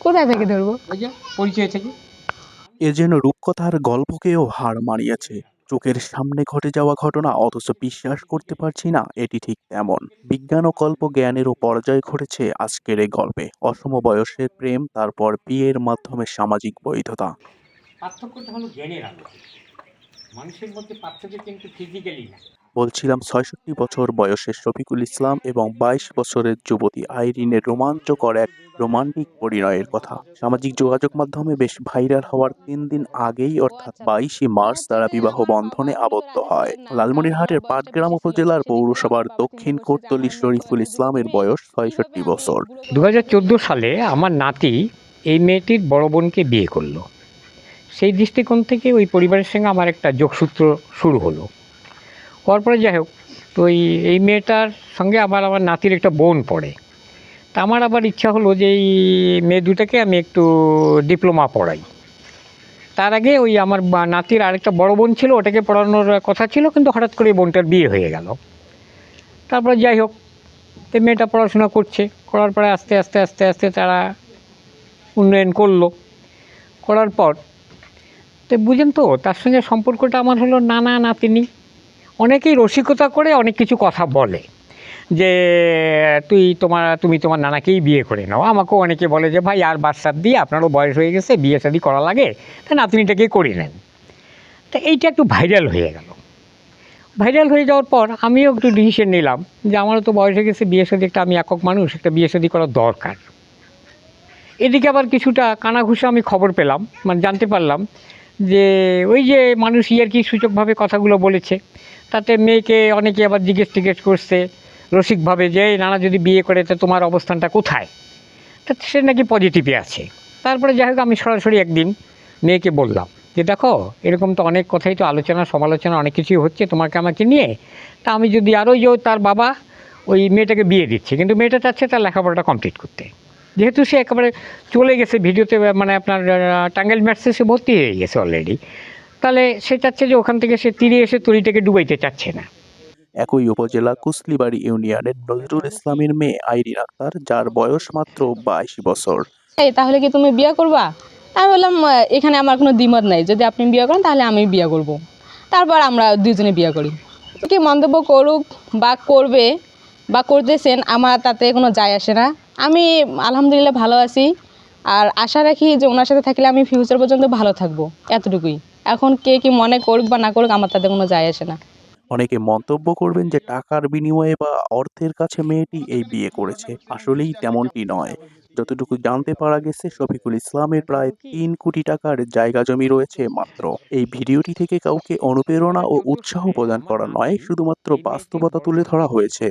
কোথায় থেকে ধরবো? পরিচয় থেকে এ যেন রূপকথার গল্পকেও হার মানিয়েছে। চোখের সামনে ঘটে যাওয়া ঘটনা অথচ বিশ্বাস করতে পারছি না এটি ঠিক তেমন। বিজ্ঞান ও কল্প জ্ঞানেরও পর্যায় ঘটেছে আজকের এই গল্পে। অসম বয়সের প্রেম তারপর বিয়ের মাধ্যমে সামাজিক বৈধতা। পার্থক্যটা হলো জ্ঞানের আলো মানুষের মধ্যে পার্থক্য কিন্তু ফিজিক্যালি না। বলছিলাম, ছয়ষট্টি বছর বয়সের শফিকুল ইসলাম এবং বাইশ বছরের যুবতী আইরিনের রোমাঞ্চকর এক রোমান্টিক পরিণয়ের কথা। সামাজিক যোগাযোগ মাধ্যমে বেশ ভাইরাল হওয়ার তিন দিন আগেই, অর্থাৎ বাইশে মার্চ, তারা বিবাহ বন্ধনে আবদ্ধ হয়। লালমনিরহাটের পাটগ্রাম উপজেলার পৌরসভার দক্ষিণ কোটতলি শরীফুল ইসলামের বয়স ছয়ষট্টি বছর। দু হাজার চোদ্দ সালে আমার নাতি এই মেয়েটির বড় বোনকে বিয়ে করল। সেই দৃষ্টিকোণ থেকে ওই পরিবারের সঙ্গে আমার একটা যোগসূত্র শুরু হলো। হওয়ার পরে যাই হোক, তো এই এই মেয়েটার সঙ্গে আবার আমার নাতির একটা বোন পড়ে। তা আমার আবার ইচ্ছা হলো যে এই মেয়ে দুটাকে আমি একটু ডিপ্লোমা পড়াই। তার আগে ওই আমার নাতির আরেকটা বড় বোন ছিল, ওটাকে পড়ানোর কথা ছিল, কিন্তু হঠাৎ করে বোনটার বিয়ে হয়ে গেল। তারপরে যাই হোক, তো মেয়েটা পড়াশোনা করছে, করার পরে আস্তে আস্তে আস্তে আস্তে তারা উন্নয়ন করল। করার পর, তো বুঝেন তো, তার সঙ্গে সম্পর্কটা আমার হলো নানা নাতিনি। অনেকেই রসিকতা করে অনেক কিছু কথা বলে যে, তুই তোমার, তুমি তোমার নানাকেই বিয়ে করে নাও। আমাকেও অনেকে বলে যে, ভাই, আর বাচ্চার দিয়ে আপনারও বয়স হয়ে গেছে, বিয়ে শাদি করা লাগে, তা নাতনিটাকেই করে নেন। তা এইটা একটু ভাইরাল হয়ে গেল। ভাইরাল হয়ে যাওয়ার পর আমিও একটু ডিসিশন নিলাম যে, আমারও তো বয়স হয়ে গেছে, বিয়ে শাদি একটা আমি একক মানুষ, একটা বিয়ে শাদি করা দরকার। এদিকে আবার কিছুটা কানাঘুষা আমি খবর পেলাম মানে জানতে পারলাম যে, ওই যে মানুষ ইয়ার কি সূচকভাবে কথাগুলো বলেছে তাতে মেয়েকে অনেকে আবার জিজ্ঞেস টিজ্ঞেস করছে রসিকভাবে যে "এই নানা যদি বিয়ে করে তো তোমার অবস্থানটা কোথায়? তা সে নাকি পজিটিভে আছে। তারপরে যাই হোক আমি সরাসরি একদিন মেয়েকে বললাম যে দেখো এরকম তো অনেক কথাই তো আলোচনা সমালোচনা অনেক কিছুই হচ্ছে তোমাকে আমাকে নিয়ে তা আমি যদি আরও যে তার বাবা ওই মেয়েটাকে বিয়ে দিচ্ছে কিন্তু মেয়েটা চাচ্ছে তার লেখাপড়াটা কমপ্লিট করতে। যেহেতু সে একেবারে চলে গেছে ভিডিওতে মানে আপনার আহ, টাঙ্গাইল ম্যাটসে সে ভর্তি হয়ে গেছে অলরেডি তাহলে সে চাচ্ছে যে ওখান থেকে সে তীরে এসে তরিটাকে ডুবাইতে চাচ্ছে না। একই উপজেলা কুসলিবাড়ি ইউনিয়নের নজরুল ইসলামের মেয়ে আইরিন আক্তার যার বয়স মাত্র বাইশ বছর। এই তাহলে কি তুমি বিয়ে করবা? আমি বললাম এখানে আমার কোনো দ্বিমত নাই। যদি আপনি বিয়ে করেন তাহলে আমি বিয়ে করব। তারপর আমরা দুজনে বিয়ে করি। কি মন্তব্য করুক বা করবে বা করতেছেন আমার তাতে কোনো যায় আসে না। আমি আলহামদুলিল্লাহ ভালো আছি। আর আশা রাখি যে ওনার সাথে থাকলে আমি ফিউচার পর্যন্ত ভালো থাকব। এতটুকুই। এখন কে কি মনে করুক বা না করুক, আমার তাতে কোনো যায় আসে না। অনেকে মন্তব্য করবেন যে, টাকার বিনিময়ে বা অর্থের কাছে মেয়েটি এই বিয়ে করেছে। আসলেই তেমনটি নয়। যতটুকু জানতে পারা গেছে, শফিকুল ইসলামের প্রায় তিন কোটি টাকার জায়গা জমি রয়েছে মাত্র। এই ভিডিওটি থেকে কাউকে অনুপ্রেরণা ও উৎসাহ প্রদান করা নয়, শুধুমাত্র বাস্তবতা তুলে ধরা হয়েছে।